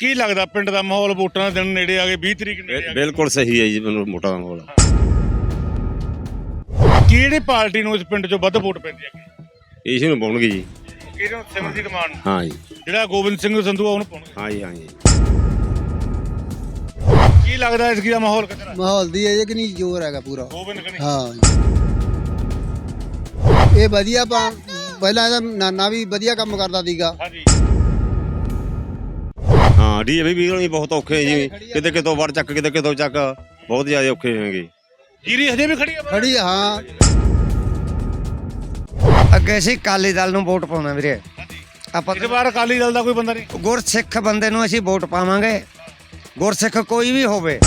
ਕੀ ਲੱਗਦਾ ਪਿੰਡ ਦਾ ਮਾਹੌਲ ਵੋਟਾਂ ਦੇ ਦਿਨ ਨੇੜੇ ਆ ਗਏ 20 ਤਰੀਕ ਨੇੜੇ ਆ ਬਿਲ- ਗਏ ਬਿਲਕੁਲ ਸਹੀ ਹੈ ਜੀ ਮੈਨੂੰ ਮੋਟਾ ਦਾ ਮਾਹੌਲ ਕਿਹੜੀ ਪਾਰਟੀ ਨੂੰ ਇਸ ਪਿੰਡ 'ਚੋਂ ਵੱਧ ਵੋਟ ਪੈਂਦੀ ਹੈ ਇਸੇ ਨੂੰ ਪਾਉਣਗੇ ਜੀ। ਕਿਹਨੂੰ ਸਿਮਰਜੀਤ ਮਾਨ ਨੂੰ? ਹਾਂ ਜੀ। ਜਿਹੜਾ ਗੋਬਿੰਦ ਸਿੰਘ ਸੰਧੂ ਆ ਉਹਨੂੰ ਪਾਉਣਗੇ। ਹਾਂ ਜੀ ਹਾਂ ਜੀ। ਕੀ ਲੱਗਦਾ ਇਸ ਦਾ ਮਾਹੌਲ ਕਿੱਧਰ ਮਾਹੌਲ ਦੀ ਇਹ ਕਿ ਨਹੀਂ ਜ਼ੋਰ ਹੈਗਾ ਪੂਰਾ। ਗੋਬਿੰਦ ਕਨੀ ਹਾਂ ਇਹ ਵਧੀਆ ਪਾ ਪਹਿਲਾਂ ਇਹਦਾ ਨਾਨਾ ਵੀ ਵਧੀਆ ਕੰਮ ਕਰਦਾ ਸੀਗਾ। ਹਾਂਜੀ। ਹਾਂ ਡੀਏਵੀ ਵੀ ਵੀ ਬਹੁਤ ਔਖੇ ਜੀ। ਕਿਤੇ ਕਿਤੋਂ ਵੜ ਚੱਕ ਕਿਤੇ ਕਿਤੋਂ ਚੱਕ। ਬਹੁਤ ਜ਼ਿਆਦਾ ਔਖੇ ਹੋਣਗੇ ਜੀਰੀ ਹਜੇ ਵੀ ਖੜੀ ਆ ਬਾਹਰ? ਖੜੀ ਹਾਂ। ਅੱਗੇ ਅਸੀਂ ਕਾਲੀ ਦਲ ਨੂੰ ਵੋਟ ਪਾਉਣਾ ਵੀਰੇ। ਆਪਾਂ ਇਸ ਵਾਰ ਅਕਾਲੀ ਦਲ ਦਾ ਕੋਈ ਬੰਦਾ ਨਹੀਂ। ਗੁਰਸਿੱਖ ਬੰਦੇ ਨੂੰ ਅਸੀਂ ਵੋਟ ਪਾਵਾਂਗੇ। ਗੁਰਸਿੱਖ ਕੋਈ ਵੀ ਹੋਵੇ।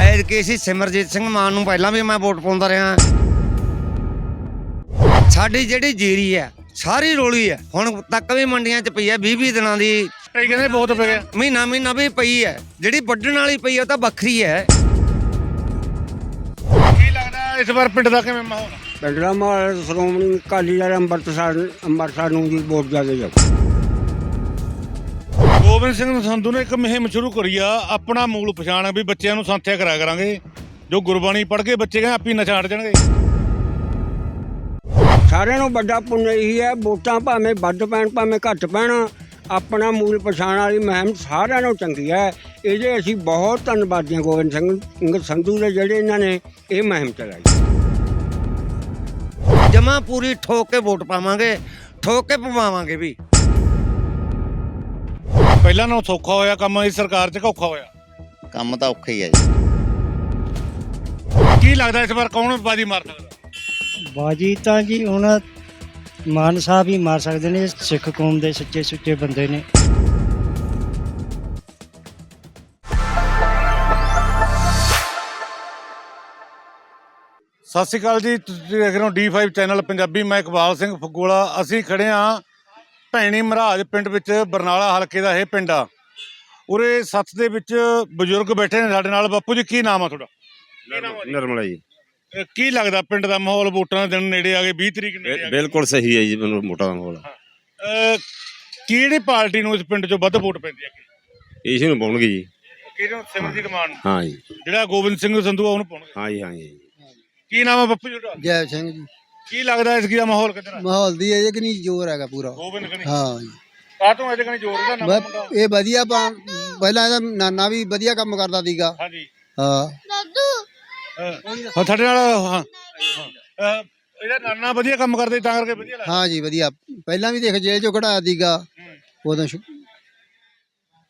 ਐਦ ਕਿ ਅਸੀਂ ਸਿਮਰਜੀਤ ਸਿੰਘ ਮਾਨ ਨੂੰ ਪਹਿਲਾਂ ਵੀ ਮੈਂ ਵੋਟ ਪਾਉਂਦਾ ਰਿਹਾ। ਸਾਡੀ ਜਿਹੜੀ ਜੀਰੀ ਹੈ ਸਾਰੀ ਰੋਲੀ ਹੈ। ਹੁਣ ਤੱਕ ਵੀ ਮੰਡੀਆਂ 'ਚ ਪਈ ਹੈ 20 20 ਦਿਨਾਂ ਦੀ। ਕਈ ਕਹਿੰਦੇ ਬਹੁਤ ਪੈ ਗਿਆ। ਮਹੀਨਾ ਮਹੀਨਾ ਵੀ ਪਈ ਹੈ। ਜਿਹੜੀ ਵੱਢਣ ਵਾਲੀ ਪਈ ਹੈ ਉਹ ਤਾਂ ਵੱਖਰੀ ਹੈ। ਕੀ ਲੱਗਦਾ ਇਸ ਵਾਰ ਪਿੰਡ ਦਾ ਕਿਵੇਂ ਮਾਹੌਲ? ਆ? ਪਿੰਡਰਾ ਮਾਲ ਸ਼੍ਰੋਮਣੀ ਅਕਾਲੀ ਦਲ ਅੰਮ੍ਰਿਤਸਰ ਅੰਮ੍ਰਿਤਸਰ ਨੂੰ ਜੀ ਵੋਟ ਜ਼ਿਆਦਾ ਜਾਊ। ਗੋਬਿੰਦ ਸਿੰਘ ਸੰਧੂ ਨੇ ਇੱਕ ਮੁਹਿੰਮ ਸ਼ੁਰੂ ਕਰੀ ਆ ਆਪਣਾ ਮੂਲ ਪਛਾਣ ਵੀ ਬੱਚਿਆਂ ਨੂੰ ਸੰਥਿਆ ਕਰਾਇਆ ਕਰਾਂਗੇ। ਜੋ ਗੁਰਬਾਣੀ ਪੜ੍ਹ ਕੇ ਬੱਚੇ ਕਹਿੰਦੇ ਆਪੀ ਨਸ਼ਾ ਹਟ ਜਾਣਗੇ। ਸਾਰਿਆਂ ਨੂੰ ਵੱਡਾ ਪੁੰਨ ਇਹੀ ਹੈ ਵੋਟਾਂ ਭਾਵੇਂ ਵੱਧ ਪੈਣ ਭਾਵੇਂ ਘੱਟ ਪੈਣ ਆਪਣਾ ਮੂਲ ਪਛਾਣ ਵਾਲੀ ਮੁਹਿੰਮ ਸਾਰਿਆਂ ਨੂੰ ਚੰਗੀ ਹੈ। ਇਹਦੇ ਅਸੀਂ ਬਹੁਤ ਧੰਨਵਾਦੀ ਹਾਂ ਗੋਬਿੰਦ ਸਿੰਘ ਸੰਧੂ ਦੇ ਜਿਹੜੇ ਇਹਨਾਂ ਨੇ ਇਹ ਮੁਹਿੰਮ ਚਲਾਈ। ਜਮਾ ਪੂਰੀ ਠੋਕ ਕੇ ਵੋਟ ਪਾਵਾਂਗੇ ਠੋਕ ਕੇ ਪਵਾਵਾਂਗੇ ਵੀ। ਪਹਿਲਾਂ ਨਾਲੋਂ ਸੌਖਾ ਹੋਇਆ ਕੰਮ ਇਸ ਸਰਕਾਰ 'ਚ ਔਖਾ ਹੋਇਆ। ਕੰਮ ਤਾਂ ਔਖਾ ਹੀ ਹੈ ਜੀ। ਕੀ ਲੱਗਦਾ ਇਸ ਵਾਰ ਕੌਣ ਬਾਜੀ ਮਾਰ ਸਕਦਾ ਬਾਜੀ ਤਾਂ ਜੀ ਹੁਣ ਮਾਨ ਸਾਹਿਬ ਹੀ ਮਾਰ ਸਕਦੇ ਨੇ ਸਿੱਖ ਕੌਮ ਦੇ ਸੱਚੇ ਸੁੱਚੇ ਬੰਦੇ ਨੇ। ਸਤਿ ਸ਼੍ਰੀ ਅਕਾਲ ਜੀ ਤੁਸੀਂ ਦੇਖ ਰਹੇ ਹੋ D5 ਚੈਨਲ ਪੰਜਾਬੀ ਮੈਂ ਇਕਬਾਲ ਸਿੰਘ ਫਗੋਲਾ ਅਸੀਂ ਖੜੇ ਆ ਭੈਣੀ ਮਹਾਰਾਜ ਪਿੰਡ ਵਿੱਚ ਬਰਨਾਲਾ ਹਲਕੇ ਦਾ ਇਹ ਪਿੰਡ ਆ। ਉਰੇ ਸੱਥ ਦੇ ਵਿੱਚ ਬਜ਼ੁਰਗ ਬੈਠੇ ਨੇ ਸਾਡੇ ਨਾਲ। ਬਾਪੂ ਜੀ ਕੀ ਨਾਮ ਆ ਤੁਹਾਡਾ? ਨਿਰਮਲਾ ਜੀ। ਕੀ ਲੱਗਦਾ ਪਿੰਡ ਦਾ ਮਾਹੌਲ ਵੋਟਾਂ ਦੇ ਦਿਨ ਨੇੜੇ ਆ ਗਏ 20 ਤਰੀਕ ਨੇੜੇ ਆ ਬਿਲ- ਗਏ? ਬਿਲਕੁਲ ਸਹੀ ਹੈ ਜੀ ਮੈਨੂੰ ਮੋਟਾ ਦਾ ਮਾਹੌਲ ਅਹ ਕਿਹੜੀ ਪਾਰਟੀ ਨੂੰ ਇਸ ਪਿੰਡ 'ਚੋਂ ਵੱਧ ਵੋਟ ਪੈਂਦੀ ਹੈ ਇਸੇ ਨੂੰ ਪਾਉਣਗੇ ਜੀ। ਕਿਹਨੂੰ ਸਿਮਰਜੀਤ ਮਾਨ ਨੂੰ? ਹਾਂ ਜੀ। ਜਿਹੜਾ ਗੋਬਿੰਦ ਸਿੰਘ ਸੰਧੂ ਆ ਉਹਨੂੰ ਪਾਉਣਗੇ। ਹਾਂ ਜੀ ਹਾਂ ਜੀ। ਕੀ ਨਾਮ ਆ ਬਾਪੂ ਜੀ ਤੁਹਾਡਾ? ਜੈ ਸਿੰਘ ਜੀ। ਕੀ ਲੱਗਦਾ ਇਸ ਦਾ ਮਾਹੌਲ ਆ ਮਾਹੌਲ ਦੀ ਇਹ ਕਿ ਨਹੀਂ ਜ਼ੋਰ ਹੈਗਾ ਪੂਰਾ। ਗੋਬਿੰਦ ਕਨੀ। ਹਾਂ ਜੀ। ਕਾਹਤੋਂ ਇਹਦੇ ਕਨੀ ਜ਼ੋਰ ਦਾ ਬ- ਇਹ ਵਧੀਆ ਪਾ ਪਹਿਲਾਂ ਇਹਦਾ ਨਾਨਾ ਵੀ ਵਧੀਆ ਕੰਮ ਕਰਦਾ ਸੀਗਾ। ਹਾਂਜੀ। ਹਾਂ। ਹਾਂ। ਸਾਡੇ ਨਾਲ ਹਾਂ। ਅਹ, ਇਹਦਾ ਨਾਨਾ ਵਧੀਆ ਕੰਮ ਕਰਦੇ ਤਾਂ ਕਰਕੇ ਵਧੀਆ ਲੱਗਦਾ। ਹਾਂ ਜੀ ਵਧੀਆ। ਪਹਿਲਾਂ ਵੀ ਦੇਖ ਜੇਲ੍ਹ ਚੋਂ ਕਢਾਇਆ ਸੀਗਾ ਉਦੋਂ ਸ਼ੁ-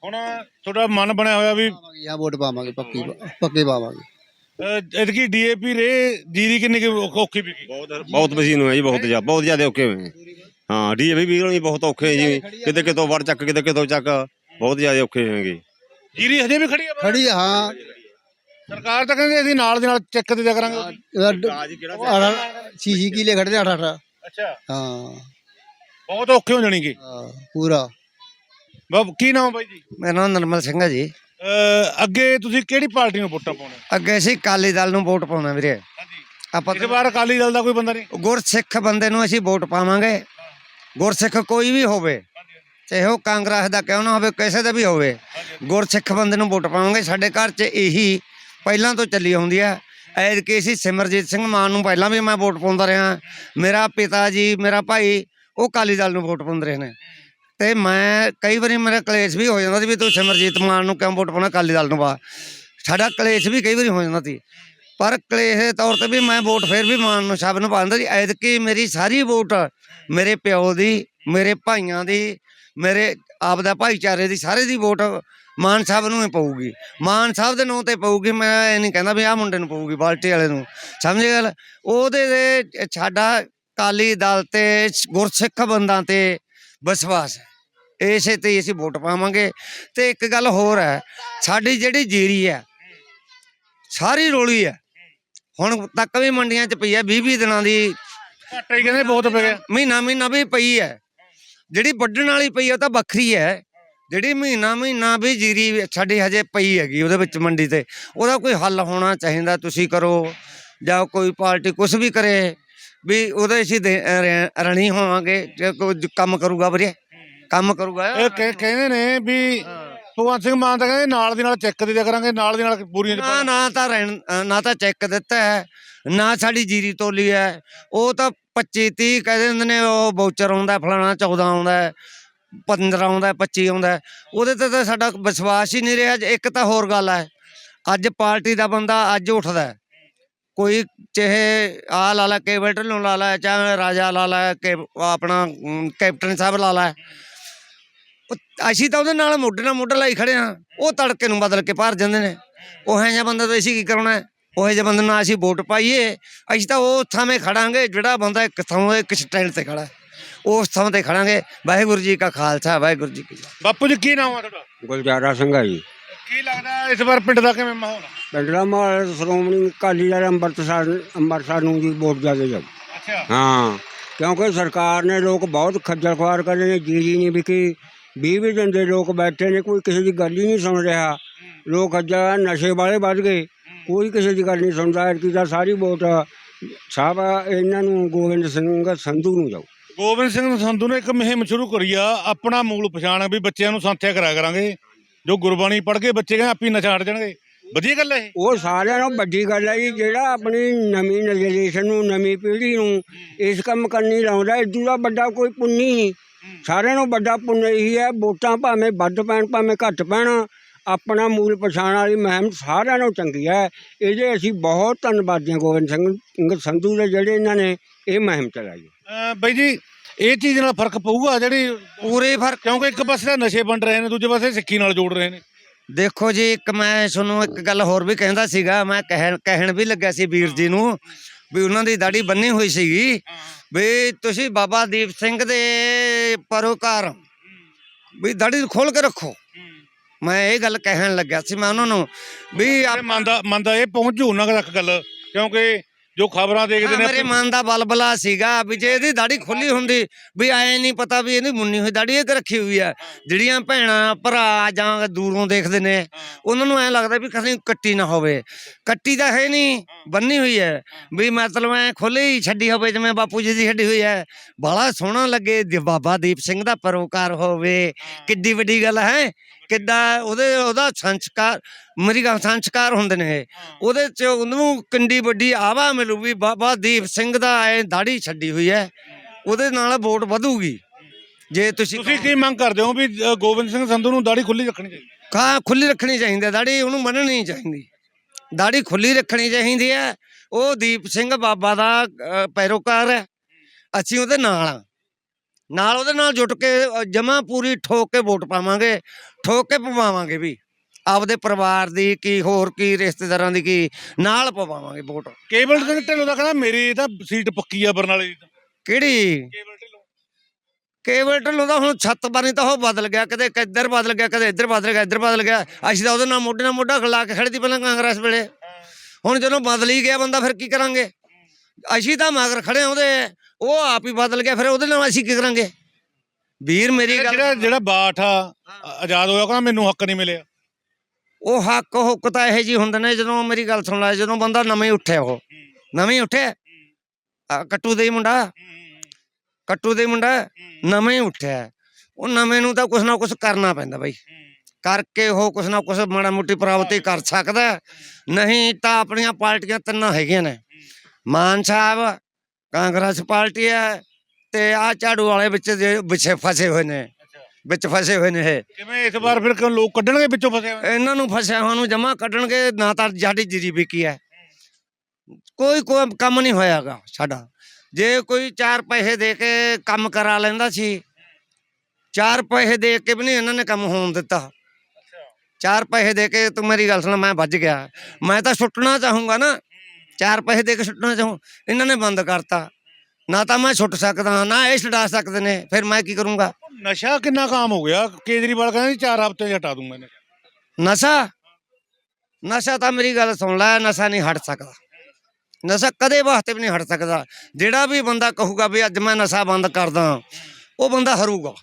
ਹੁਣ ਤੁਹਾਡਾ ਮਨ ਬਣਿਆ ਹੋਇਆ ਵੀ ਪਾਵਾਂਗੇ ਆ ਵੋਟ ਪਾਵਾਂਗੇ ਪੱਕੀ ਪੱਕੇ ਪਾਵਾਂਗੇ। ਇਤਕੀ ਡੀਏਪੀ ਰੇ ਜੀਰੀ ਕਿੰਨੀ ਕੁ ਔ- ਔਖੀ ਵੀ ਬਹੁਤ ਬਹੁਤ ਮਸ਼ੀਨ ਹੋਇਆ ਜੀ ਬਹੁਤ ਜ਼ਿਆਦਾ ਬਹੁਤ ਜ਼ਿਆਦਾ ਔਖੇ ਹੋਏ ਹੈ। ਹਾਂ ਡੀਏਵੀ ਵੀ ਵੀ ਬਹੁਤ ਔਖੇ ਹੈ ਜੀ। ਕਿਤੇ ਕਿਤੋਂ ਵੜ ਚੱਕ ਕਿਤੇ ਕਿਤੋਂ ਚੱਕ ਬਹੁਤ ਜ਼ਿਆਦਾ ਔਖੇ ਹੋਣਗੇ ਜੀਰੀ ਹਜੇ ਵੀ ਖੜੀ ਆ ਬਾਹਰ? ਖੜੀ ਆ, ਹਾਂ। ਸਰਕਾਰ ਤਾਂ ਕਹਿੰਦੀ ਅਸੀਂ ਨਾਲ ਦੇ ਨਾਲ ਚੈੱਕ ਤੇ ਦਿਆ ਕਰਾਂਗੇ। ਉਹਦੀ। ਇਹਦਾ ਛੀ ਕਿਲੇ ਖੜਦੇ 8 8 ਅੱਛਾ। ਹਾਂ। ਬਹੁਤ ਔਖੇ ਹੋ ਜਾਣਗੇ। ਹਾਂ, ਪੂਰਾ। ਬਾਬ ਕੀ ਨਾਮ ਬਾਈ ਜੀ? ਮੇਰਾ ਨਾਮ ਨਰਮਲ ਸਿੰਘ ਹੈ ਜੀ। ਅੱਗੇ ਤੁਸੀਂ ਕਿਹੜੀ ਪਾਰਟੀ ਨੂੰ ਵੋਟਾਂ ਪਾਉਣਾ? ਅੱਗੇ ਅਸੀਂ ਕਾਲੀ ਦਲ ਨੂੰ ਵੋਟ ਪਾਉਣਾ ਵੀਰੇ। ਹਾਂਜੀ। ਆਪਾਂ ਇਸ ਵਾਰ ਅਕਾਲੀ ਦਲ ਦਾ ਕੋਈ ਬੰਦਾ ਨਹੀਂ? ਗੁਰਸਿੱਖ ਬੰਦੇ ਨੂੰ ਅਸੀਂ ਵੋਟ ਪਾਵਾਂਗੇ। ਗੁਰਸਿੱਖ ਕੋਈ ਵੀ ਹੋਵੇ ਚਾਹੇ ਉਹ ਕਾਂਗਰਸ ਦਾ ਕਿਉਂ ਨਾ ਹੋਵੇ ਕਿਸੇ ਦਾ ਵੀ ਹੋਵੇ ਗੁਰਸਿੱਖ ਬੰਦੇ ਨੂੰ ਵੋਟ ਪਾਵਾਂਗੇ। ਸਾਡੇ ਘਰ 'ਚ ਇਹੀ ਪਹਿਲਾਂ ਤੋਂ ਚੱਲੀ ਹੁੰਦੀ ਹੈ ਐਦ ਕਿ ਅਸੀਂ ਸਿਮਰਜੀਤ ਸਿੰਘ ਮਾਨ ਨੂੰ ਪਹਿਲਾਂ ਵੀ ਮੈਂ ਵੋਟ ਪਾਉਂਦਾ ਰਿਹਾ। ਮੇਰਾ ਪਿਤਾ ਜੀ, ਮੇਰਾ ਭਾਈ, ਉਹ ਕਾਲੀ ਦਲ ਨੂੰ ਵੋਟ ਪਾਉਂਦੇ ਰਹੇ ਨੇ। ਤੇ ਮੈਂ ਕਈ ਵਾਰੀ ਮੇਰਾ ਕਲੇਸ਼ ਵੀ ਹੋ ਜਾਂਦਾ ਸੀ ਵੀ ਤੂੰ ਸਿਮਰਜੀਤ ਮਾਨ ਨੂੰ ਕਿਉਂ ਵੋਟ ਪਾਉਣਾ ਕਾਲੀ ਦਲ ਨੂੰ ਪਾ ਸਾਡਾ ਕਲੇਸ਼ ਵੀ ਕਈ ਵਾਰੀ ਹੋ ਜਾਂਦਾ ਸੀ। ਪਰ ਕਲੇਸ਼ ਦੇ ਤੌਰ ਤੇ ਵੀ ਮੈਂ ਵੋਟ ਫਿਰ ਵੀ ਮਾਨ ਨੂੰ ਸਭ ਨੂੰ ਪਾਉਂਦਾ ਸੀ। ਐਤਕੀ ਮੇਰੀ ਸਾਰੀ ਵੋਟ ਮੇਰੇ ਪਿਓ ਦੀ, ਮੇਰੇ ਭਾਈਆਂ ਦੀ, ਮੇਰੇ ਆਪ ਦਾ ਭਾਈਚਾਰੇ ਦੀ, ਸਾਰੇ ਦੀ ਵੋਟ ਮਾਨ ਸਾਹਿਬ ਨੂੰ ਹੀ ਪਊਗੀ। ਮਾਨ ਸਾਹਿਬ ਦੇ ਨਾਂ ਤੇ ਪਊਗੀ ਮੈਂ ਇਹ ਨਹੀਂ ਕਹਿੰਦਾ ਵੀ ਆਹ ਮੁੰਡੇ ਨੂੰ ਪਊਗੀ ਬਾਲਟੀ ਵਾਲੇ ਨੂੰ। ਸਮਝ ਗੱਲ? ਉਹਦੇ ਦੇ ਸਾਡਾ ਕਾਲੀ ਦਲ ਤੇ ਗੁਰਸਿੱਖ ਬੰਦਾਂ ਤੇ ਵਿਸ਼ਵਾਸ ਹੈ। ਇਸੇ ਤੇ ਅਸੀਂ ਵੋਟ ਪਾਵਾਂਗੇ। ਤੇ ਇੱਕ ਗੱਲ ਹੋਰ ਹੈ ਸਾਡੀ ਜਿਹੜੀ ਜੀਰੀ ਹੈ ਸਾਰੀ ਰੋਲੀ ਹੈ ਹੁਣ ਤੱਕ ਵੀ ਮੰਡੀਆਂ 'ਚ ਪਈ ਹੈ 20 20 ਦਿਨਾਂ ਦੀ ਘਾਟਾ ਕਹਿੰਦੇ ਬਹੁਤ ਪੈ ਗਿਆ। ਮਹੀਨਾ ਮਹੀਨਾ ਵੀ ਪਈ ਹੈ। ਜਿਹੜੀ ਵੱਢਣ ਵਾਲੀ ਪਈ ਹੈ ਉਹ ਤਾਂ ਵੱਖਰੀ ਹੈ। ਜਿਹੜੀ ਮਹੀਨਾ ਮਹੀਨਾ ਵੀ ਜੀਰੀ ਸਾਡੀ ਹਜੇ ਪਈ ਹੈਗੀ ਉਹਦੇ ਵਿੱਚ ਮੰਡੀ ਤੇ ਉਹਦਾ ਕੋਈ ਹੱਲ ਹੋਣਾ ਚਾਹੀਦਾ ਤੁਸੀਂ ਕਰੋ ਜਾਂ ਕੋਈ ਪਾਰਟੀ ਕੁਝ ਵੀ ਕਰੇ ਵੀ ਉਹਦੇ ਅਸੀਂ ਦੇ- ਰ- ਰਣੀ ਹੋਵਾਂਗੇ ਜੇ ਕੋਈ ਕੰਮ ਕਰੂਗਾ ਵੀਰੇ ਕੰਮ ਕਰੂਗਾ। ਇਹ ਕਹਿ- ਕਹਿੰਦੇ ਨੇ ਵੀ ਭਗਵੰਤ ਸਿੰਘ ਮਾਨ ਤਾਂ ਕਹਿੰਦੇ ਨਾਲ ਦੀ ਨਾਲ ਚੈੱਕ ਦੇ ਦਿਆ ਕਰਾਂਗੇ ਨਾਲ ਦੀ ਨਾਲ ਪੂਰੀਆਂ ਨਾ ਨਾ ਤਾਂ ਰਹਿਣ ਅ, ਨਾ ਤਾਂ ਚੈੱਕ ਦਿੱਤਾ ਹੈ ਨਾ ਸਾਡੀ ਜੀਰੀ ਤੋਲੀ ਹੈ ਉਹ ਤਾਂ 25 30 ਕਹਿੰਦੇ ਹੁੰਦੇ ਨੇ ਉਹ ਵਾਊਚਰ ਆਉਂਦਾ ਫਲਾਣਾ 14 ਆਉਂਦਾ ਹੈ, 15 ਆਉਂਦਾ ਹੈ, 25 ਆਉਂਦਾ। ਉਹਦੇ ਤੇ ਤਾਂ ਸਾਡਾ ਵਿਸ਼ਵਾਸ ਹੀ ਨਹੀਂ ਰਿਹਾ ਇੱਕ ਤਾਂ ਹੋਰ ਗੱਲ ਹੈ ਅੱਜ ਪਾਰਟੀ ਦਾ ਬੰਦਾ ਅੱਜ ਉੱਠਦਾ ਕੋਈ ਚਾਹੇ ਆ ਲਾ ਲਾ ਕੇਬਲ ਢਿੱਲੋਂ ਲਾ ਲਾ ਚਾਹੇ ਰਾਜਾ ਲਾ ਲਾ ਕੇ ਆਪਣਾ ਕੈਪਟਨ ਸਾਹਿਬ ਲਾ ਲਾ। ਉਹ- ਅਸੀਂ ਤਾਂ ਉਹਦੇ ਨਾਲ ਮੋਢੇ ਨਾਲ ਮੋਢਾ ਲਾਈ ਖੜੇ ਹਾਂ ਉਹ ਤੜਕੇ ਨੂੰ ਬਦਲ ਕੇ ਭਰ ਜਾਂਦੇ ਨੇ। ਉਹ ਜਿਹਾ ਬੰਦਾ ਤਾਂ ਅਸੀਂ ਕੀ ਕਰਾਉਣਾ ਉਹ ਜਿਹੇ ਬੰਦੇ ਨਾਲ ਅਸੀਂ ਵੋਟ ਪਾਈਏ ਅਸੀਂ ਤਾਂ ਉਹ ਥਾਵੇਂ ਖੜਾਂਗੇ ਜਿਹੜਾ ਬੰਦਾ ਇੱਕ ਥਾਂ ਇੱਕ ਸਟੈਂਡ ਤੇ ਖੜਾ ਉਸ ਥਾਂ ਤੇ ਖੜਾਂਗੇ। ਵਾਹਿਗੁਰੂ ਜੀ ਕਾ ਖਾਲਸਾ ਵਾਹਿਗੁਰੂ ਜੀ ਕੀ ਫਤਿਹ। ਬਾਪੂ ਜੀ ਕੀ ਨਾਮ ਆ ਤੁਹਾਡਾ? ਗੁਲਜ਼ਾਰਾ ਸਿੰਘ ਆ ਜੀ। ਕੀ ਲੱਗਦਾ ਇਸ ਵਾਰ ਪਿੰਡ ਦਾ ਕਿਵੇਂ ਮਾਹੌਲ ਆ? ਪਿੰਡਰਾ ਮਾਲ ਸ਼੍ਰੋਮਣੀ ਅਕਾਲੀ ਦਲ ਅੰਮ੍ਰਿਤਸਰ ਅੰਮ੍ਰਿਤਸਰ ਨੂੰ ਜੀ ਵੋਟ ਜ਼ਿਆਦਾ ਜਾਊ ਅੱਛਾ। ਹਾਂ ਕਿਉਂਕਿ ਸਰਕਾਰ ਨੇ ਲੋਕ ਬਹੁਤ ਖੱਜਲ ਖੁਆਰ ਕਰ ਰਹੇ ਨੇ ਜੀਰੀ ਨਹੀਂ ਵਿਕੀ ਵੀਹ ਵੀਹ ਦਿਨ ਦੇ ਲੋਕ ਬੈਠੇ ਨੇ ਕੋਈ ਕਿਸੇ ਦੀ ਗੱਲ ਹੀ ਨਹੀਂ ਸੁਣ ਰਿਹਾ। ਲੋਕ ਅੱਜ ਨਸ਼ੇ ਵਾਲੇ ਵੱਧ ਗਏ ਕੋਈ ਕਿਸੇ ਦੀ ਗੱਲ ਨਹੀਂ ਸੁਣਦਾ ਐਤਕੀ ਤਾਂ ਸਾਰੀ ਵੋਟ ਸਾਹਿਬ ਇਹਨਾਂ ਨੂੰ ਗੋਬਿੰਦ ਸਿੰਘ ਸੰਧੂ ਨੂੰ ਜਾਊ ਗੋਬਿੰਦ ਸਿੰਘ ਸੰਧੂ ਨੇ ਇੱਕ ਮੁਹਿੰਮ ਸ਼ੁਰੂ ਕਰੀ ਆ, ਆਪਣਾ ਮੂਲ ਪਛਾਣ ਵੀ ਬੱਚਿਆਂ ਨੂੰ ਸੰਥਿਆ ਕਰਾਇਆ ਕਰਾਂਗੇ। ਜੋ ਗੁਰਬਾਣੀ ਪੜ੍ਹ ਕੇ ਬੱਚੇ ਕਹਿੰਦੇ ਆਪੀ ਨਸ਼ਾ ਹਟ ਜਾਣਗੇ। ਵਧੀਆ ਗੱਲ ਹੈ ਉਹ ਸਾਰਿਆਂ ਨਾਲੋਂ ਵੱਡੀ ਗੱਲ ਹੈ ਜੀ, ਜਿਹੜਾ ਆਪਣੀ ਨਵੀਂ ਜਨਰੇਸ਼ਨ ਨੂੰ, ਨਵੀਂ ਪੀੜ੍ਹੀ ਨੂੰ ਇਸ ਕੰਮ ਕਰਨੀ ਲਾਉਂਦਾ ਇਦੋਂ ਦਾ ਵੱਡਾ ਕੋਈ ਪੁੰਨੀ ਨਹੀਂ। ਸਾਰਿਆਂ ਨੂੰ ਵੱਡਾ ਪੁੰਨ ਇਹੀ ਹੈ ਵੋਟਾਂ ਭਾਵੇਂ ਵੱਧ ਪੈਣ, ਭਾਵੇਂ ਘੱਟ ਪੈਣ। ਆਪਣਾ ਮੂਲ ਪਛਾਣ ਵਾਲੀ ਮੁਹਿੰਮ ਸਾਰਿਆਂ ਨਾਲੋਂ ਚੰਗੀ ਹੈ। ਇਹਦੇ ਅਸੀਂ ਬਹੁਤ ਧੰਨਵਾਦੀ ਹਾਂ ਗੋਬਿੰਦ ਸਿੰਘ ਸੰਧੂ ਦੇ ਜਿਹੜੇ ਇਹਨਾਂ ਨੇ ਇਹ ਮੁਹਿੰਮ ਚਲਾਈ ਅਹ ਬਾਈ ਜੀ ਇਹ ਚੀਜ਼ ਨਾਲ ਫ਼ਰਕ ਪਊਗਾ ਜਿਹੜੀ ਪੂਰੇ ਫ਼ਰਕ ਕਿਉਂਕਿ ਇੱਕ ਪਾਸੇ ਤਾਂ ਨਸ਼ੇ ਵੰਡ ਰਹੇ ਨੇ ਦੂਜੇ ਪਾਸੇ ਸਿੱਖੀ ਨਾਲ ਜੋੜ ਰਹੇ ਨੇ। ਦੇਖੋ ਜੀ ਇੱਕ ਮੈਂ ਤੁਹਾਨੂੰ ਇੱਕ ਗੱਲ ਹੋਰ ਵੀ ਕਹਿੰਦਾ ਸੀਗਾ ਮੈਂ ਕਹਿਣ ਕਹਿਣ ਵੀ ਲੱਗਿਆ ਸੀ ਵੀਰ ਜੀ ਨੂੰ ਵੀ ਉਹਨਾਂ ਦੀ ਦਾੜੀ ਬੰਨੀ ਹੋਈ ਸੀਗੀ ਵੀ ਤੁਸੀਂ ਬਾਬਾ ਦੀਪ ਸਿੰਘ ਦੇ ਪਰੋਕਾਰ ਵੀ ਦਾੜੀ ਖੋਲ ਕੇ ਰੱਖੋ। ਮੈਂ ਇਹ ਗੱਲ ਕਹਿਣ ਲੱਗਿਆ ਸੀ ਮੈਂ ਉਹਨਾਂ ਨੂੰ ਵੀ ਇਹ ਮਨ ਦਾ ਮਨ ਦਾ ਇਹ ਪਹੁੰਚੂ ਉਹਨਾਂ ਤੱਕ ਗੱਲ ਕਿਉਂਕਿ ਜੋ ਖਬਰਾਂ ਦੇਖਦੇ ਹਾਂ, ਮੇਰੇ ਨੇ ਮਨ ਦਾ ਬਲਬਲਾ ਸੀਗਾ ਵੀ ਜੇ ਇਹਦੀ ਦਾੜੀ ਖੁੱਲੀ ਹੁੰਦੀ ਵੀ ਐ ਨਹੀਂ ਪਤਾ ਵੀ ਇਹਦੀ ਮੁੰਨੀ ਹੋਈ ਦਾੜੀ ਇਹ ਰੱਖੀ ਹੋਈ ਆ। ਜਿਹੜੀਆਂ ਭੈਣਾਂ ਭਰਾ ਜਾਂ ਦੂਰੋਂ ਦੇਖਦੇ ਨੇ ਉਹਨਾਂ ਨੂੰ ਐ ਲੱਗਦਾ ਵੀ ਕਦੇ ਕੱਟੀ ਨਾ ਹੋਵੇ। ਕੱਟੀ ਤਾਂ ਹੈ ਨਹੀਂ ਬੰਨੀ ਹੋਈ ਹੈ। ਵੀ ਮਤਲਬ ਐ ਖੁੱਲੀ ਹੀ ਛੱਡੀ ਹੋਵੇ ਜਿਵੇਂ ਬਾਪੂ ਜੀ ਦੀ ਛੱਡੀ ਹੋਈ ਹੈ। ਬੜਾ ਸੋਹਣਾ ਲੱਗੇ ਜੇ ਬਾਬਾ ਦੀਪ ਸਿੰਘ ਦਾ ਪਰੋਕਾਰ ਹੋਵੇ। ਕਿੱਡੀ ਵੱਡੀ ਗੱਲ ਹੈ। ਕਿੱਦਾਂ ਉਹਦੇ ਉਹਦਾ ਸੰਸਕਾਰ ਮੇਰੀ ਗੱਲ ਸੰਸਕਾਰ ਹੁੰਦੇ ਨੇ ਇਹ। ਉਹਦੇ ਚ ਉਹਨੂੰ ਕਿੰਡੀ ਵੱਡੀ ਆਵਾ ਮਿਲੂ ਵੀ ਬਾਬਾ ਦੀਪ ਸਿੰਘ ਦਾ ਐ ਦਾੜੀ ਛੱਡੀ ਹੋਈ ਹੈ। ਉਹਦੇ ਨਾਲ ਵੋਟ ਵਧੂਗੀ। ਜੇ ਤੁਸੀਂ ਤੁਸੀਂ ਕੀ ਮੰਗ ਕਰਦੇ ਹੋ ਵੀ ਅ, ਗੋਬਿੰਦ ਸਿੰਘ ਸੰਧੂ ਨੂੰ ਦਾੜੀ ਖੁੱਲੀ ਰੱਖਣੀ ਚਾਹੀਦੀ? ਕਾ ਖੁੱਲੀ ਰੱਖਣੀ ਚਾਹੀਦੀ ਹੈ। ਦਾੜੀ ਉਹਨੂੰ ਨਹੀਂ ਚਾਹੀਦੀ। ਦਾੜੀ ਖੁੱਲੀ ਰੱਖਣੀ ਚਾਹੀਦੀ ਹੈ। ਉਹ ਦੀਪ ਸਿੰਘ ਬਾਬਾ ਦਾ ਅ, ਪੈਰੋਕਾਰ ਹੈ। ਅਸੀਂ ਉਹਦੇ ਨਾਲ ਆ ਨਾਲ ਉਹਦੇ ਨਾਲ ਜੁਟ ਕੇ ਜਮਾ ਪੂਰੀ ਠੋਕ ਕੇ ਵੋਟ ਪਾਵਾਂਗੇ ਠੋਕ ਕੇ ਪਵਾਵਾਂਗੇ ਵੀ। ਆਪਦੇ ਪਰਿਵਾਰ ਦੀ ਕੀ ਹੋਰ ਕੀ ਰਿਸ਼ਤੇਦਾਰਾਂ ਦੀ ਕੀ ਨਾਲ ਪਵਾਵਾਂਗੇ ਵੋਟ। ਕੇਬਲ ਸਿੰਘ ਢਿੱਲੋਂ ਦਾ ਕਹਿੰਦਾ ਮੇਰੀ ਤਾਂ ਸੀਟ ਪੱਕੀ ਆ ਬਰਨਾਲੇ ਦੀ ਤਾਂ। ਕਿਹੜੀ? ਢਿੱਲੋਂ। ਕੇਵਲ ਢਿੱਲੋਂ ਦਾ ਹੁਣ ਛੱਤ ਬਾਨੀ ਤਾਂ ਉਹ ਬਦਲ ਗਿਆ ਕਦੇ ਇੱਧਰ ਬਦਲ ਗਿਆ ਕਦੇ ਇੱਧਰ ਬਦਲ ਗਿਆ ਇੱਧਰ ਬਦਲ ਗਿਆ। ਅਸੀਂ ਤਾਂ ਉਹਦੇ ਨਾਲ ਮੋਢੇ ਨਾਲ ਮੋਢਾ ਲਾ ਕੇ ਖੜੀ ਤੀ ਪਹਿਲਾਂ ਕਾਂਗਰਸ ਵੇਲੇ। ਹੁਣ ਜਦੋਂ ਬਦਲ ਹੀ ਗਿਆ ਬੰਦਾ ਫਿਰ ਕੀ ਕਰਾਂਗੇ? ਅਸੀਂ ਤਾਂ ਮਗਰ ਖੜੇ ਹਾਂ ਉਹਦੇ। ਉਹ ਆਪ ਹੀ ਬਦਲ ਗਿਆ ਫਿਰ ਉਹਦੇ ਨਾਲ ਅਸੀਂ ਕੀ ਕਰਾਂਗੇ? ਵੀਰ ਮੇਰੀ ਗੱਲ ਜਿਹੜਾ ਜਿਹੜਾ ਬਾਠ ਆ ਆਜ਼ਾਦ ਹੋਇਆ ਕਹਿੰਦਾ ਮੈਨੂੰ ਹੱਕ ਨਹੀਂ ਮਿਲਿਆ। ਉਹ ਹੱਕ ਹੁੱਕ ਤਾਂ ਇਹੋ ਜੀ ਹੁੰਦੇ ਨੇ ਜਦੋਂ ਮੇਰੀ ਗੱਲ ਸੁਣ ਲੈ ਜਦੋਂ ਬੰਦਾ ਨਵੇਂ ਉੱਠਿਆ ਉਹ। ਨਵੇਂ ਉੱਠਿਆ? ਆਹ ਕੱਟੂ ਦੇ ਹੀ ਮੁੰਡਾ। ਕੱਟੂ ਦੇ ਹੀ ਮੁੰਡਾ ਨਵੇਂ ਉੱਠਿਆ। ਉਹ ਨਵੇਂ ਨੂੰ ਤਾਂ ਕੁਛ ਨਾ ਕੁਛ ਕਰਨਾ ਪੈਂਦਾ ਬਈ। ਕਰਕੇ ਉਹ ਕੁਛ ਨਾ ਕੁਛ ਮਾੜਾ ਮੋਟੀ ਪ੍ਰਾਪਤੀ ਕਰ ਸਕਦਾ। ਹੈ। ਨਹੀਂ ਤਾਂ ਆਪਣੀਆਂ ਪਾਰਟੀਆਂ ਤਿੰਨਾਂ ਹੈਗੀਆਂ ਨੇ। ਮਾਨ ਸਾਹਿਬ ਕਾਂਗਰਸ ਪਾਰਟੀ ਹੈ ਤੇ ਆ ਝਾੜੂ ਵਾਲੇ ਵਿੱਚ ਜੇ ਵਿਛੇ ਫਸੇ ਹੋਏ ਨੇ। ਵਿੱਚ ਫਸੇ ਹੋਏ ਨੇ ਇਹ। ਕਿਵੇਂ ਇਸ ਵਾਰ ਫਿਰ ਕਿਉਂ ਲੋਕ ਕੱਢਣਗੇ ਵਿੱਚੋਂ ਫਸੇ ਹੋਏ? ਇਹਨਾਂ ਨੂੰ ਫਸਿਆ ਹੋਇਆ ਨੂੰ ਜਮਾ ਕੱਢਣਗੇ ਨਾ ਤਾਂ ਸਾਡੀ ਜੀਰੀ ਵਿਕੀ ਹੈ। ਕੋਈ ਕੋਈ ਕੰਮ ਨਹੀਂ ਹੋਇਆਗਾ ਸਾਡਾ। ਜੇ ਕੋਈ 4 ਪੈਸੇ ਦੇ ਕੇ ਕੰਮ ਕਰਾ ਲੈਂਦਾ ਸੀ 4 ਪੈਸੇ ਦੇ ਕੇ ਵੀ ਨਹੀਂ ਇਹਨਾਂ ਨੇ ਕੰਮ ਹੋਣ ਦਿੱਤਾ। 4 ਪੈਸੇ ਦੇ ਕੇ ਤੂੰ ਮੇਰੀ ਗੱਲ ਸੁਣ ਮੈਂ ਵੱਜ ਗਿਆ। ਮੈਂ ਤਾਂ ਸੁੱਟਣਾ ਚਾਹੂੰਗਾ ਨਾ। 4 ਪੈਸੇ ਦੇ ਕੇ ਸੁੱਟਣਾ ਚਾਹੂੰ ਇਹਨਾਂ ਨੇ ਬੰਦ ਕਰਤਾ। ਨਾ ਤਾਂ ਮੈਂ ਸੁੱਟ ਸਕਦਾ ਨਾ ਇਹ ਛਡਾ ਸਕਦੇ ਨੇ ਫਿਰ ਮੈਂ ਕੀ ਕਰੂੰਗਾ? ਨਸ਼ਾ ਕਿੰਨਾ ਕਾਮ ਹੋ ਗਿਆ? ਕੇਜਰੀਵਾਲ ਕਹਿੰਦਾ ਜੀ ਚਾਰ ਹਫ਼ਤੇ 'ਚ ਹਟਾ ਦੂੰਗਾ ਨਸ਼ਾ ਨਸ਼ਾ? ਨਸ਼ਾ ਤਾਂ ਮੇਰੀ ਗੱਲ ਸੁਣ ਲੈ ਨਸ਼ਾ ਨਹੀਂ ਹਟ ਸਕਦਾ। ਨਸ਼ਾ ਕਦੇ ਵਾਸਤੇ ਵੀ ਨਹੀਂ ਹਟ ਸਕਦਾ। ਜਿਹੜਾ ਵੀ ਬੰਦਾ ਕਹੂਗਾ ਵੀ ਅੱਜ ਮੈਂ ਨਸ਼ਾ ਬੰਦ ਕਰਦਾ ਉਹ ਬੰਦਾ ਹਰੂਗਾ।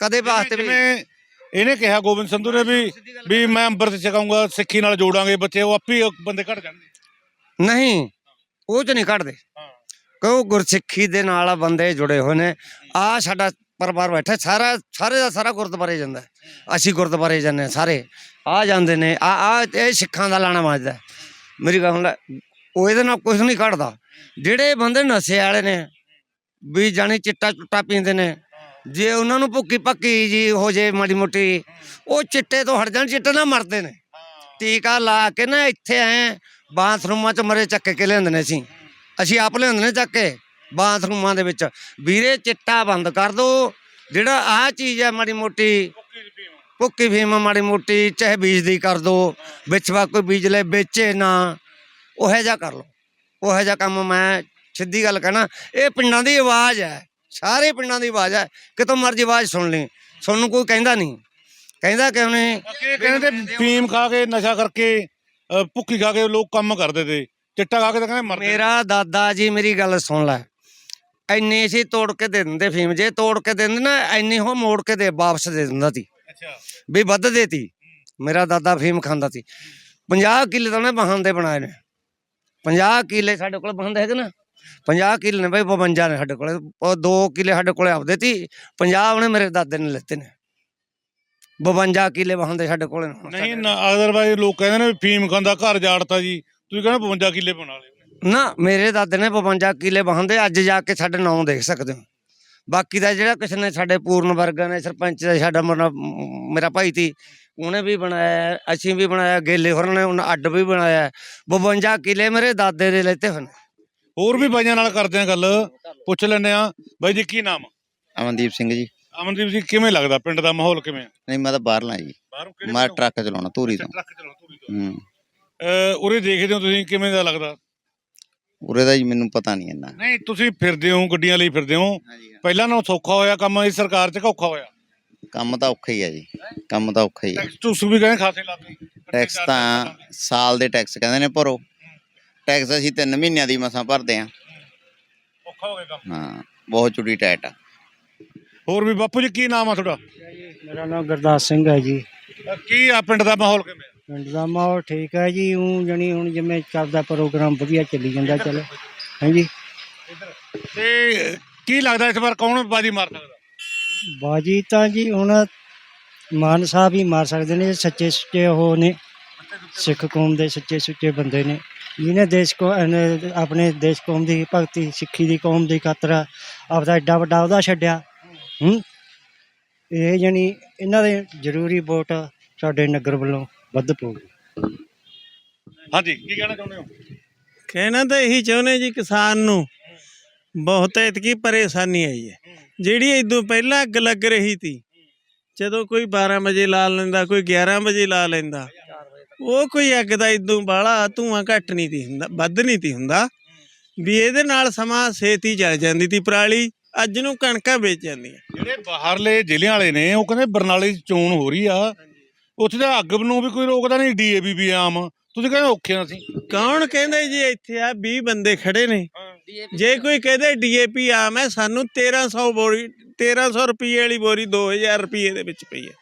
ਕਦੇ ਵਾਸਤੇ ਵੀ ਜਿਵੇਂ ਇਹਨੇ ਕਿਹਾ ਗੋਬਿੰਦ ਸੰਧੂ ਨੇ ਵੀ ਵੀ ਮੈਂ ਅੰਮ੍ਰਿਤ ਛਕਾਉਂਗਾ ਸਿੱਖੀ ਨਾਲ ਜੋੜਾਂਗੇ ਬੱਚੇ ਉਹ ਆਪੇ ਬੰਦੇ ਘਟ ਜਾਣਗੇ। ਨਹੀਂ ਉਹ ਚ ਨਹੀਂ ਕੱਢਦੇ। ਕਿਉਂ ਗੁਰਸਿੱਖੀ ਦੇ ਨਾਲ ਬੰਦੇ ਜੁੜੇ ਹੋਏ ਨੇ। ਆ ਸਾਡਾ ਪਰਿਵਾਰ ਬੈਠਾ ਸਾਰਾ ਸਾਰੇ ਦਾ ਸਾਰਾ ਗੁਰਦੁਆਰੇ ਜਾਂਦਾ ਹੈ। ਅਸੀਂ ਗੁਰਦੁਆਰੇ ਜਾਂਦੇ ਹਾਂ ਸਾਰੇ। ਆ ਜਾਂਦੇ ਨੇ ਆ ਆ ਇਹ ਸਿੱਖਾਂ ਦਾ ਲਾਣਾ ਵੱਜਦਾ ਮੇਰੀ ਗੱਲ ਸੁਣ ਲੈ ਉਹ ਇਹਦੇ ਨਾਲ ਕੁਝ ਨਹੀਂ ਘਟਦਾ ਜਿਹੜੇ ਬੰਦੇ ਨਸ਼ੇ ਵਾਲੇ ਨੇ ਵੀ ਜਾਣੀ ਚਿੱਟਾ ਚੁੱਟਾ ਪੀਂਦੇ ਨੇ ਜੇ ਉਹਨਾਂ ਨੂੰ ਭੁੱਕੀ ਪੱਕੀ ਜੀ ਹੋ ਜੇ ਮਾੜੀ ਮੋਟੀ ਉਹ ਚਿੱਟੇ ਤੋਂ ਹਟ ਜਾਣ ਚਿੱਟੇ ਨਾਲ ਮਰਦੇ ਨੇ। ਟੀਕਾ ਲਾ ਕੇ ਨਾ ਇੱਥੇ ਆਏ ਬਾਥਰੂਮਾਂ 'ਚ ਮਰੇ ਚੱਕ ਕੇ ਲਿਆਂਦੇ ਨੇ ਅਸੀਂ। ਅਸੀਂ ਆਪ ਲਿਆਂਦੇ ਨੇ ਚੱਕ ਕੇ ਬਾਥਰੂਮਾਂ ਦੇ ਵਿੱਚ। ਵੀਰੇ, ਚਿੱਟਾ ਬੰਦ ਕਰ ਦੋ। ਜਿਹੜਾ ਆਹ ਚੀਜ਼ ਹੈ ਮਾੜੀ ਮੋਟੀ, ਭੁੱਕੀ ਫੀਮ ਮਾੜੀ ਮੋਟੀ, ਚਾਹੇ ਬੀਜ ਦੀ ਕਰ ਦੋ। ਵਿੱਚ ਵਾ ਕੋਈ ਬੀਜ ਲੈ, ਵੇਚੇ ਨਾ। ਉਹੋ ਜਿਹਾ ਕਰ ਲੋ ਉਹੋ ਜਿਹਾ ਕੰਮ ਮੈਂ ਸਿੱਧੀ ਗੱਲ ਕਹਿਣਾ, ਇਹ ਪਿੰਡਾਂ ਦੀ ਆਵਾਜ਼ ਹੈ। ਸਾਰੇ ਪਿੰਡਾਂ ਦੀ ਆਵਾਜ਼ ਹੈ। ਕਿਤੋਂ ਮਰਜ਼ੀ ਆਵਾਜ਼ ਸੁਣ ਲਈ ਸਾਨੂੰ ਕੋਈ ਕਹਿੰਦਾ ਨਹੀਂ। ਕਹਿੰਦਾ ਕਿਉਂ ਨਹੀਂ? ਕਹਿੰਦੇ ਫੀਮ ਖਾ ਕੇ, ਨਸ਼ਾ ਕਰਕੇ ਭੁੱਕੀ ਖਾ ਕੇ ਲੋਕ ਕੰਮ ਕਰਦੇ ਤੇ ਚਿੱਟਾ ਖਾ ਕੇ ਤਾਂ ਕਹਿੰਦੇ ਮਰਦੇ ਮੇਰਾ ਦਾਦਾ ਜੀ ਮੇਰੀ ਗੱਲ ਸੁਣ ਲੈ। ਐਨੇ ਸੀ ਤੋੜ ਕੇ ਦੇ ਦਿੰਦੇ ਫੀਮ ਜੇ ਤੋੜ ਕੇ ਦੇ ਦਿੰਦੇ ਨਾ ਐਨੇ ਉਹ ਮੋੜ ਕੇ ਦੇ ਵਾਪਸ ਦੇ ਦਿੰਦਾ ਸੀ। ਅੱਛਾ। ਵੀ ਵੱਧ ਦੇਤੀ। ਮੇਰਾ ਦਾਦਾ ਫੀਮ ਖਾਂਦਾ ਸੀ। 50 ਕਿੱਲੇ ਤਾਂ ਉਹਨੇ ਬਹਾਨ ਦੇ ਬਣਾਏ ਨੇ। 50 ਕਿੱਲੇ ਸਾਡੇ ਕੋਲ ਬਹਾਨ ਹੈਗੇ ਨਾ। 50 ਕਿੱਲੇ ਨੇ ਬਈ 52 ਨੇ ਸਾਡੇ ਕੋਲ। ਉਹ 2 ਕਿੱਲੇ ਸਾਡੇ ਕੋਲੇ ਆਪਦੇ ਤੀ 50 ਉਹਨੇ ਮੇਰੇ ਦਾਦੇ ਨੇ ਲੈਤੇ ਨੇ। 52 ਕਿੱਲੇ ਬਹਾਨ ਦੇ ਸਾਡੇ ਕੋਲੇ ਨਹੀਂ। ਅਦਰਵਾਈਜ਼ ਲੋਕ ਕਹਿੰਦੇ ਨੇ ਵੀ ਫੀਮ ਖਾਂਦਾ ਘਰ ਜਾੜਤਾ ਜੀ। ਤੁਸੀਂ ਕਹਿੰਦੇ 52 ਕਿੱਲੇ ਬਣਾ ਲਏ ਨਾ ਮੇਰੇ ਦਾਦੇ ਨੇ 52 ਕਿੱਲੇ ਬਹਾਂਦੇ ਅੱਜ ਜਾ ਕੇ ਸਾਡੇ ਨਾਂ ਦੇਖ ਸਕਦੇ ਹੋ। ਬਾਕੀ ਦਾ ਜਿਹੜਾ ਕਿਸੇ ਨੇ ਸਾਡੇ ਪੂਰਨ ਵਰਗਾ ਨੇ ਸਰਪੰਚ ਦਾ ਸਾਡਾ ਮੇਰਾ ਮੇਰਾ ਭਾਈ ਤੀ ਉਹਨੇ ਵੀ ਬਣਾਇਆ ਅਸੀਂ ਵੀ ਬਣਾਇਆ ਗੇਲੇ ਹੋਰਾਂ ਨੇ ਉਹਨਾਂ ਅੱਡ ਵੀ ਬਣਾਇਆ। ਹੈ। 52 ਕਿੱਲੇ ਮੇਰੇ ਦਾਦੇ ਦੇ ਲੈਤੇ ਹੋਏ ਨੇ ਹੋਰ ਵੀ ਬਾਈਆਂ ਨਾਲ ਕਰਦੇ ਆ ਗੱਲ। ਪੁੱਛ ਲੈਂਦੇ ਆ। ਬਾਈ ਜੀ ਕੀ ਨਾਮ? ਅਮਨਦੀਪ ਸਿੰਘ ਜੀ। ਅਮਨਦੀਪ ਜੀ ਕਿਵੇਂ ਲੱਗਦਾ? ਪਿੰਡ ਦਾ ਮਾਹੌਲ ਕਿਵੇਂ? ਆ? ਨਹੀਂ ਮੈਂ ਤਾਂ ਬਾਹਰਲਾ ਜੀ। ਬਾਹਰੋਂ ਕਿਹੜੇ ਮੈਂ? ਟਰੱਕ ਚਲਾਉਣਾ ਧੂਰੀ ਤੋਂ। ਟਰੱਕ ਚਲਾਉਣਾ ਧੂਰੀ ਤੋਂ। ਹੂੰ। ਅਹ ਉਰੇ ਦੇਖਦੇ ਹੋ ਤੁਸੀਂ ਕਿਵੇਂ ਦਾ ਲੱਗਦਾ? ਉਰੇ ਦਾ ਜੀ ਮੈਨੂੰ ਪਤਾ ਨਹੀਂ ਇੰਨਾ। ਨਹੀਂ ਤੁਸੀਂ ਫਿਰਦੇ ਹੋ ਗੱਡੀਆਂ ਲਈ ਫਿਰਦੇ ਹੋ। ਪਹਿਲਾਂ ਨਾਲੋਂ ਸੌਖਾ ਹੋਇਆ ਕੰਮ ਇਸ ਸਰਕਾਰ 'ਚ ਔਖਾ ਹੋਇਆ? ਕੰਮ ਤਾਂ ਔਖਾ ਹੀ ਆ ਜੀ। ਕੰਮ ਤਾਂ ਔਖਾ ਹੀ ਆ। ਟੈਕਸ ਟੂਸ ਵੀ ਕਹਿੰਦੇ ਖਾਸੇ ਲਾਤੇ ਟੈਕਸ ਤਾਂ ਸਾਲ ਦੇ ਟੈਕਸ ਕਹਿੰਦੇ ਨੇ ਭਰੋ। ਟੈਕਸ ਅਸੀਂ 3 ਮਹੀਨਿਆਂ ਦੀ ਮਸਾਂ ਭਰਦੇ ਆ। ਔਖਾ ਹੋ ਗਿਆ ਕੰਮ। ਹਾਂ ਬਹੁਤ ਚੁੜੀ ਟੈਟ ਆ। ਹੋਰ ਵੀ ਬਾਪੂ ਜੀ ਕੀ ਨਾਮ ਆ ਤੁਹਾਡਾ? ਮੇਰਾ ਨਾਮ ਗੁਰਦਾਸ ਸਿੰਘ ਹੈ ਜੀ। ਅਹ ਕੀ ਆ ਪਿੰਡ ਦਾ ਮਾਹੌਲ ਕਿਵੇਂ ਆ? ਪਿੰਡ ਦਾ ਮਾਹੌਲ ਠੀਕ ਹੈ ਜੀ ਉਹ ਜਣੀ ਹੁਣ ਜਿਵੇਂ ਚੱਲਦਾ ਪ੍ਰੋਗਰਾਮ ਵਧੀਆ ਚੱਲੀ ਜਾਂਦਾ ਚਲੋ। ਹਾਂਜੀ। ਤੇ ਕੀ ਲੱਗਦਾ ਇਸ ਵਾਰ ਕੌਣ ਬਾਜੀ ਮਾਰ ਸਕਦਾ? ਬਾਜੀ ਤਾਂ ਜੀ ਹੁਣ ਮਾਨ ਸਾਹਿਬ ਹੀ ਮਾਰ ਸਕਦੇ ਨੇ ਸੱਚੇ ਸੁੱਚੇ ਉਹ ਨੇ ਸਿੱਖ ਕੌਮ ਦੇ ਸੱਚੇ ਸੁੱਚੇ ਬੰਦੇ ਨੇ। ਜਿਹਨੇ ਦੇਸ਼ ਕੋ ਆਪਣੇ ਦੇਸ਼ ਕੌਮ ਦੀ ਭਗਤੀ ਸਿੱਖੀ ਦੀ ਕੌਮ ਦੀ ਖਾਤਰ ਆਪਦਾ ਐਡਾ ਵੱਡਾ ਉਹਦਾ ਛੱਡਿਆ। ਹੂੰ? ਇਹ ਜਣੀ ਇਹਨਾਂ ਦੇ ਜ਼ਰੂਰੀ ਵੋਟ ਸਾਡੇ ਨਗਰ ਵੱਲੋਂ ਵੱਧ ਪਊਗੀ। ਹਾਂਜੀ ਕੀ ਕਹਿਣਾ ਚਾਹੁੰਦੇ ਹੋ? ਕਹਿਣਾ ਤਾਂ ਇਹੀ ਚਾਹੁੰਦੇ ਜੀ ਕਿਸਾਨ ਨੂੰ ਬਹੁਤ ਇਤਕੀ ਪਰੇਸ਼ਾਨੀ ਆਈ ਹੈ। ਜਿਹੜੀ ਇਦੋਂ ਪਹਿਲਾਂ ਅੱਗ ਲੱਗ ਰਹੀ ਸੀ ਜਦੋਂ ਕੋਈ 12 ਵਜੇ ਲਾ ਲੈਂਦਾ ਕੋਈ 11 ਵਜੇ ਲਾ ਲੈਂਦਾ ਉਹ ਕੋਈ ਅੱਗ ਦਾ ਇਦੋਂ ਬਾਹਲਾ ਧੂਆਂ ਘੱਟ ਨਹੀਂ ਤੀ ਹੁੰਦਾ ਵੱਧ ਨਹੀਂ ਤੀ ਹੁੰਦਾ ਵੀ ਇਹਦੇ ਨਾਲ ਸਮਾਂ ਛੇਤੀ ਚੱਲ ਜਾਂਦੀ ਤੀ ਪਰਾਲੀ। ਅੱਜ ਨੂੰ ਕਣਕਾਂ ਵੇਚ ਜਾਂਦੀਆਂ। ਜਿਹੜੇ ਬਾਹਰਲੇ ਜ਼ਿਲ੍ਹਿਆਂ ਵਾਲੇ ਨੇ ਉਹ ਕਹਿੰਦੇ ਬਰਨਾਲੇ 'ਚ ਚੋਣ ਹੋ ਰਹੀ ਆ। ਉੱਥੇ ਤਾਂ ਅੱਗ ਨੂੰ ਵੀ ਕੋਈ ਰੋਕਦਾ ਨਹੀਂ ਡੀਏਬੀ ਵੀ ਆਮ। ਤੁਸੀਂ ਕਹਿੰਦੇ ਔਖੇ ਆ ਅਸੀਂ। ਕੌਣ ਕਹਿੰਦੇ ਜੀ ਇੱਥੇ ਆ 20 ਬੰਦੇ ਖੜੇ ਨੇ? ਜੇ ਕੋਈ ਕਹਦੇ ਡੀਏਪੀ ਆਮ ਹੈ ਸਾਨੂੰ 1300 ਬੋਰੀ 1300 ਰੁਪਏ ਵਾਲੀ ਬੋਰੀ 2000 ਰੁਪਏ ਦੇ ਵਿੱਚ ਪਈ ਹੈ।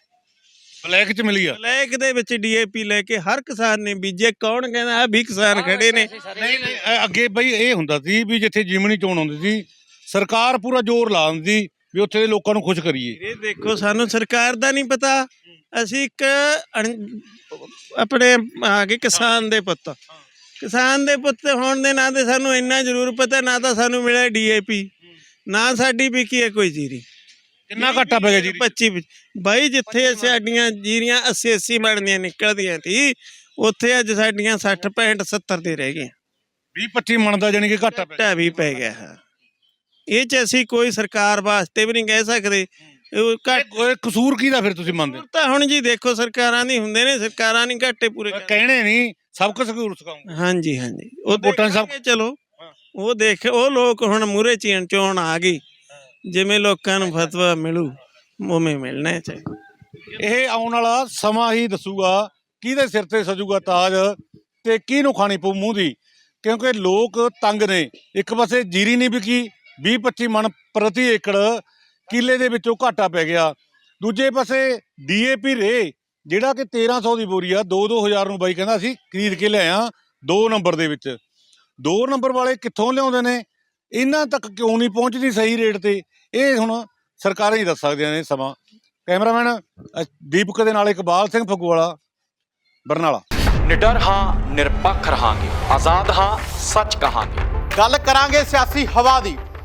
ਬਲੈਕ 'ਚ ਮਿਲੀ ਆ। ਬਲੈਕ ਦੇ ਵਿੱਚ ਡੀਏਪੀ ਲੈ ਕੇ ਹਰ ਕਿਸਾਨ ਨੇ ਬੀਜੇ। ਕੌਣ ਕਹਿੰਦਾ ਆ ਵੀ ਕਿਸਾਨ ਖੜੇ ਨੇ? ਨਹੀਂ ਨਹੀਂ ਅੱਗੇ ਬਈ ਇਹ ਹੁੰਦਾ ਸੀ ਵੀ ਜਿੱਥੇ ਜਿਮਣੀ ਚੋਣ ਹੁੰਦੀ ਸੀ ਸਰਕਾਰ ਪੂਰਾ ਜ਼ੋਰ ਲਾ ਦਿੰਦੀ ਵੀ ਉੱਥੇ ਦੇ ਲੋਕਾਂ ਨੂੰ ਖੁਸ਼ ਕਰੀਏ। ਇਹ ਦੇਖੋ ਸਾਨੂੰ ਸਰਕਾਰ ਦਾ ਨਹੀਂ ਪਤਾ। ਅਸੀਂ ਇੱਕ ਅਣ- ਆਪਣੇ ਆ ਗਏ ਕਿਸਾਨ ਦੇ ਪੁੱਤ। ਕਿਸਾਨ ਦੇ ਪੁੱਤ ਹੋਣ ਦੇ ਨਾਂ ਤੇ ਸਾਨੂੰ ਇੰਨਾ ਜ਼ਰੂਰ ਪਤਾ ਨਾ ਤਾਂ ਸਾਨੂੰ ਮਿਲਿਆ ਡੀਏਪੀ ਨਾ ਸਾਡੀ ਵਿਕੀ ਹੈ ਕੋਈ ਜੀਰੀ। ਕਿੰਨਾ ਘਾਟਾ ਪੈ ਗਿਆ ਜੀ 25 ਵਿੱਚ। ਬਾਈ ਜਿੱਥੇ ਸਾਡੀਆਂ ਜੀਰੀਆਂ 80 80 ਮਣਦੀਆਂ ਨਿਕਲਦੀਆਂ ਸੀ ਉੱਥੇ ਅੱਜ ਸਾਡੀਆਂ 60 65 70 ਤੇ ਰਹਿ ਗਈਆਂ। 20 25 ਮਣ ਦਾ ਜਾਨੀ ਕਿ ਘਾਟਾ ਪੈ ਗਿਆ। ਢਾ ਵੀ ਪੈ ਗਿਆ ਹੈ। ਇਹ ਚ ਅਸੀਂ ਕੋਈ ਸਰਕਾਰ ਵਾਸਤੇ ਵੀ ਨਹੀਂ ਕਹਿ ਸਕਦੇ। ਉਹ ਘੱਟ ਇਹ ਕਸੂਰ ਕਿਹਦਾ ਫਿਰ ਤੁਸੀਂ ਮੰਨਦੇ ਹੋ? ਤਾਂ ਹੁਣ ਜੀ ਦੇਖੋ ਸਰਕਾਰਾਂ ਦੀ ਹੁੰਦੇ ਨੇ ਸਰਕਾਰਾਂ ਨਹੀਂ ਘਾਟੇ ਪੂਰੇ। ਕਹਿਣੇ ਨਹੀਂ ਸਭ ਕੁਝ ਕਸੂਰ ਸਿਖਾਉਂਗੇ ਹਾਂਜੀ ਹਾਂਜੀ। ਉਹ ਵੋਟਾਂ ਸਭ- ਚਲੋ। ਹਾਂ। ਉਹ ਦੇਖ ਉਹ ਲੋਕ ਹੁਣ ਮੂਰੇ ਚੀਣ ਚੋਣ ਆ ਗਈ। ਜਿਵੇਂ ਲੋਕਾਂ ਨੂੰ ਫਤਵਾ ਮਿਲੂ ਉਵੇਂ ਮਿਲਣਾ ਚਾਹੀਦਾ ਇਹ ਆਉਣ ਵਾਲਾ ਸਮਾਂ ਹੀ ਦੱਸੂਗਾ ਕਿਹਦੇ ਸਿਰ ਤੇ ਸਜੂਗਾ ਤਾਜ ਤੇ ਕਿਹਨੂੰ ਖਾਣੀ ਪਊ ਮੂੰਹ ਦੀ। ਕਿਉਂਕਿ ਲੋਕ ਤੰਗ ਨੇ। ਇੱਕ ਪਾਸੇ ਜੀਰੀ ਨਹੀਂ ਵਿਕੀ 20 25 ਮਣ ਪ੍ਰਤੀ ਏਕੜ ਕਿੱਲੇ ਦੇ ਵਿੱਚੋਂ ਘਾਟਾ ਪੈ ਗਿਆ। ਦੂਜੇ ਪਾਸੇ ਡੀਏਪੀ ਰੇ ਜਿਹੜਾ ਕਿ 1300 ਦੀ ਬੋਰੀ ਆ 2-2000 ਨੂੰ ਬਾਈ ਕਹਿੰਦਾ ਅਸੀਂ ਖਰੀਦ ਕੇ ਲਿਆਇਆ 2 ਨੰਬਰ ਦੇ ਵਿੱਚ। 2 ਨੰਬਰ ਵਾਲੇ ਕਿੱਥੋਂ ਲਿਆਉਂਦੇ ਨੇ? ਇਹਨਾਂ ਤੱਕ ਕਿਉਂ ਨਹੀਂ ਪਹੁੰਚਦੀ ਸਹੀ ਰੇਟ ਤੇ? ਇਹ ਹੁਣ ਸਰਕਾਰਾਂ ਹੀ ਦੱਸ ਸਕਦੀਆਂ ਨੇ ਸਮਾਂ। ਕੈਮਰਾਮੈਨ ਦੀਪਕ ਦੇ ਨਾਲ ਇਕਬਾਲ ਸਿੰਘ ਫਗਵਾਲਾ ਬਰਨਾਲਾ। ਨਿਡਰ ਹਾਂ ਨਿਰਪੱਖ ਰਹਾਂਗੇ। ਆਜ਼ਾਦ ਹਾਂ ਸੱਚ ਕਹਾਂਗੇ। ਗੱਲ ਕਰਾਂਗੇ ਸਿਆਸੀ ਹਵਾ ਦੀ।